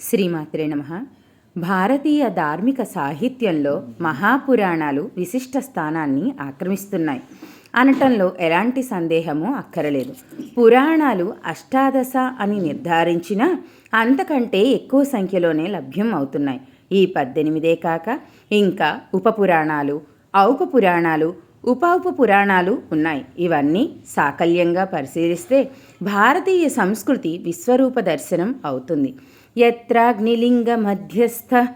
శ్రీమాత్రే నమ. భారతీయ ధార్మిక సాహిత్యంలో మహాపురాణాలు విశిష్ట స్థానాన్ని ఆక్రమిస్తున్నాయి. అనటంలో ఎలాంటి సందేహము అక్కరలేదు. పురాణాలు అష్టాదశ అని నిర్ధారించిన అంతకంటే ఎక్కువ సంఖ్యలోనే లభ్యం అవుతున్నాయి. ఈ పద్దెనిమిదే కాక ఇంకా ఉపపురాణాలు ఔపపురాణాలు ఉప ఉప పురాణాలు ఉన్నాయి. ఇవన్నీ సాకల్యంగా పరిశీలిస్తే భారతీయ సంస్కృతి విశ్వరూప దర్శనం అవుతుంది. ఎత్రాగ్నిలింగ మధ్యస్థ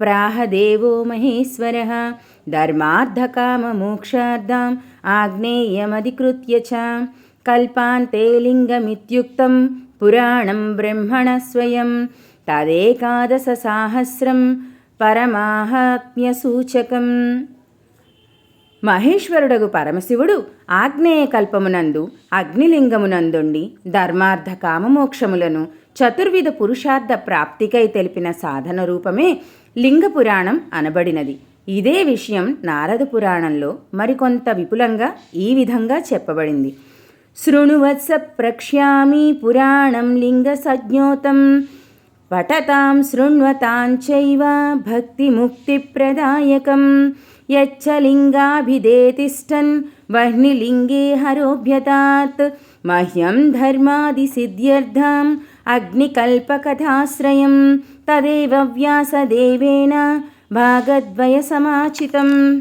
ప్రాహదేవో మహేశ్వర ధర్మార్థకామమోక్షార్థం ఆగ్నేయమధికృత్య చ కల్పాంతే లింగమిత్యుక్తం పురాణం బ్రహ్మణ స్వయం తదేకాదశ సాహస్రం పరమాహాత్మ్యసూచకం. మహేశ్వరుడగు పరమశివుడు ఆగ్నేయ కల్పమునందు అగ్నిలింగమునందుండి ధర్మార్థ కామమోక్షములను చతుర్విధ పురుషార్థ ప్రాప్తికై తెలిపిన సాధన రూపమే లింగ పురాణం అనబడినది. ఇదే విషయం నారద పురాణంలో మరికొంత విపులంగా ఈ విధంగా చెప్పబడింది. శృణువత్స ప్రక్ష్యామి పురాణం లింగ సజ్ఞోతం పఠతాం శృణ్వతాంచైవ భక్తిముక్తిప్రదాయకం యచ్చ లింగాభిదేతిష్టన్ వహ్నిలింగే హరోభ్యతాత్ మహ్యం ధర్మాదిసిద్ధ్యర్థం అగ్నికల్పకథాశ్రయం తదేవ వ్యాసదేవేన భాగద్వయసమాచితం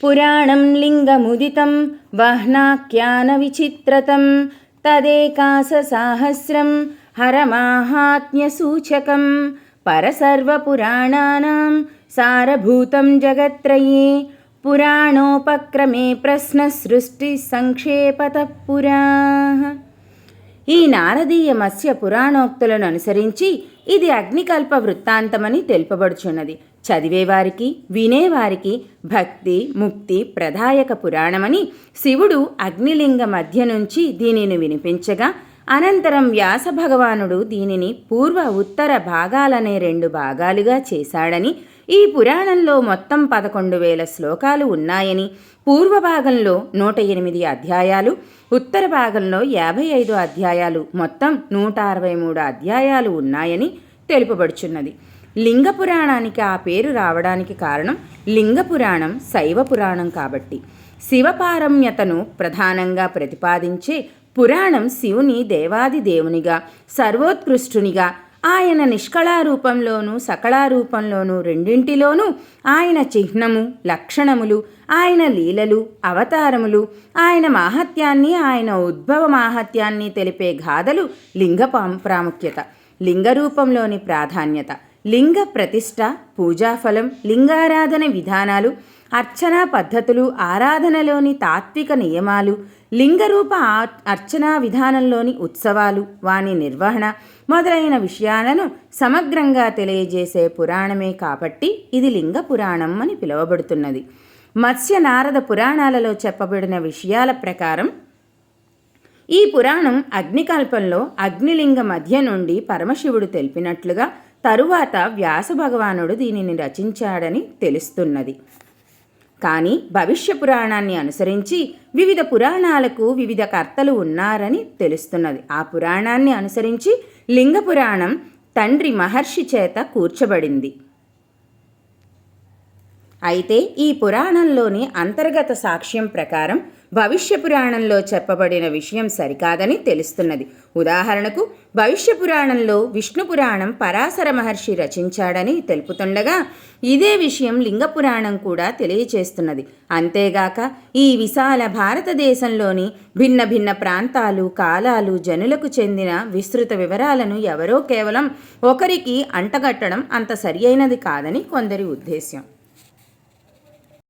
పురాణం లింగముదితం వహ్నాఖ్యానవిచిత్రతం తదేకాససాహస్రం హరమాహాత్మ్యసూచకం పరసర్వపురాణానాం సారభూతం జగత్రయే పురాణోపక్రమే ప్రశ్న సృష్టి సంక్షేపత పురా. ఈ నారదీయ మత్స్య పురాణోక్తులను అనుసరించి ఇది అగ్నికల్ప వృత్తాంతమని తెలుపబడుచున్నది. చదివేవారికి వినేవారికి భక్తి ముక్తి ప్రదాయక పురాణమని శివుడు అగ్నిలింగ మధ్య నుంచి దీనిని వినిపించగా అనంతరం వ్యాస భగవానుడు దీనిని పూర్వ ఉత్తర భాగాలనే రెండు భాగాలుగా చేశాడని ఈ పురాణంలో మొత్తం పదకొండు వేల శ్లోకాలు ఉన్నాయని పూర్వ భాగంలో నూట ఎనిమిది అధ్యాయాలు ఉత్తర భాగంలో యాభై ఐదు అధ్యాయాలు మొత్తం నూట అరవై మూడు అధ్యాయాలు ఉన్నాయని తెలుపబడుచున్నది. లింగ పురాణానికి ఆ పేరు రావడానికి కారణం లింగ పురాణం శైవ పురాణం కాబట్టి. శివపారమ్యతను ప్రధానంగా ప్రతిపాదించే పురాణం శివుని దేవాది దేవునిగా సర్వోత్కృష్టునిగా. ఆయన నిష్కళారూపంలోనూ సకళారూపంలోనూ రెండింటిలోనూ ఆయన చిహ్నము లక్షణములు ఆయన లీలలు అవతారములు ఆయన మాహత్యాన్ని ఆయన ఉద్భవ మాహత్యాన్ని తెలిపే గాథలు లింగ ప్రాముఖ్యత. లింగ రూపంలోని ప్రాధాన్యత. లింగ ప్రతిష్ట పూజాఫలం లింగారాధన విధానాలు అర్చనా పద్ధతులు ఆరాధనలోని తాత్విక నియమాలు లింగరూప అర్చనా విధానంలోని ఉత్సవాలు వాని నిర్వహణ మొదలైన విషయాలను సమగ్రంగా తెలియజేసే పురాణమే కాబట్టి ఇది లింగ పురాణం అని పిలువబడుతున్నది. మత్స్య నారద పురాణాలలో చెప్పబడిన విషయాల ప్రకారం ఈ పురాణం అగ్నికల్పంలో అగ్నిలింగ మధ్య నుండి పరమశివుడు తెలిపినట్లుగా తరువాత వ్యాస భగవానుడు దీనిని రచించాడని తెలుస్తున్నది. కానీ భవిష్య పురాణాన్ని అనుసరించి వివిధ పురాణాలకు వివిధ కర్తలు ఉన్నారని తెలుస్తున్నది. ఆ పురాణాన్ని అనుసరించి లింగ పురాణం తండ్రి మహర్షి చేత కూర్చబడింది. అయితే ఈ పురాణంలోని అంతర్గత సాక్ష్యం ప్రకారం భవిష్య పురాణంలో చెప్పబడిన విషయం సరికాదని తెలుస్తున్నది. ఉదాహరణకు భవిష్య పురాణంలో విష్ణు పురాణం పరాశర మహర్షి రచించాడని తెలుపుతుండగా ఇదే విషయం లింగ పురాణం కూడా తెలియచేస్తున్నది. అంతేగాక ఈ విశాల భారతదేశంలోని భిన్న భిన్న ప్రాంతాలు కాలాలు జనులకు చెందిన విస్తృత వివరాలను ఎవరో కేవలం ఒకరికి అంటగట్టడం అంత సరియైనది కాదని కొందరి ఉద్దేశ్యం.